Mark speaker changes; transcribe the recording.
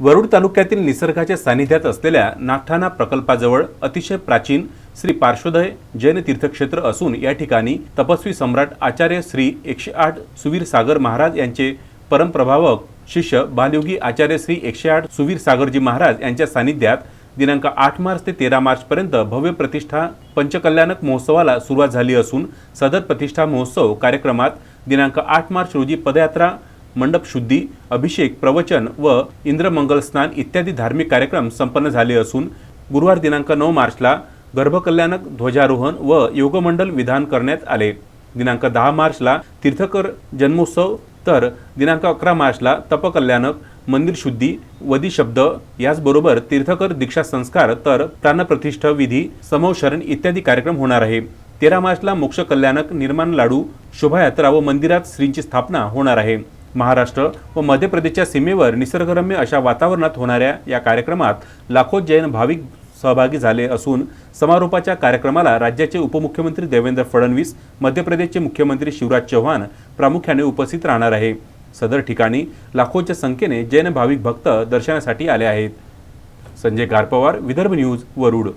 Speaker 1: वरुड तालुक्यातील निसर्गाच्या सानिध्यात असलेल्या नागठाणा प्रकल्पाजवळ अतिशय प्राचीन श्री पार्श्वदय जैन तीर्थक्षेत्र असून या ठिकाणी तपस्वी सम्राट आचार्य श्री एकशे आठ सुवीर सागर महाराज यांचे परमप्रभावक शिष्य बालयोगी आचार्य श्री एकशे आठ सुवीर सागरजी महाराज यांच्या सानिध्यात दिनांक आठ मार्च ते तेरा मार्चपर्यंत भव्य प्रतिष्ठा पंचकल्याणक महोत्सवाला सुरुवात झाली असून सदर प्रतिष्ठा महोत्सव कार्यक्रमात दिनांक आठ मार्च रोजी पदयात्रा मंडप शुद्धी अभिषेक प्रवचन व इंद्रमंगल स्नान इत्यादी धार्मिक कार्यक्रम संपन्न झाले असून गुरुवार दिनांक नऊ मार्चला गर्भकल्याणक ध्वजारोहण व योगमंडल विधान करण्यात आले. दिनांक दहा मार्चला तीर्थकर जन्मोत्सव तर दिनांक अकरा मार्चला तपकल्याणक मंदिर शुद्धी वदी शब्द याचबरोबर तीर्थकर दीक्षा संस्कार तर प्राणप्रतिष्ठा विधी समवशरण इत्यादी कार्यक्रम होणार आहे. तेरा मार्चला मोक्ष कल्याणक निर्माण लाडू शोभायात्रा व मंदिरात श्रींची स्थापना होणार आहे. महाराष्ट्र व मध्य प्रदेशच्या सीमेवर निसर्गरम्य अशा वातावरणात होणाऱ्या या कार्यक्रमात लाखो जैन भाविक सहभागी झाले असून समारोपाच्या कार्यक्रमाला राज्याचे उपमुख्यमंत्री देवेंद्र फडणवीस मध्य प्रदेशचे मुख्यमंत्री शिवराज चौहान प्रामुख्याने उपस्थित राहणार आहे. सदर ठिकाणी लाखोच्या संख्येने जैन भाविक भक्त दर्शनासाठी आले आहेत. संजय गारपवार विदर्भ न्यूज वरुड.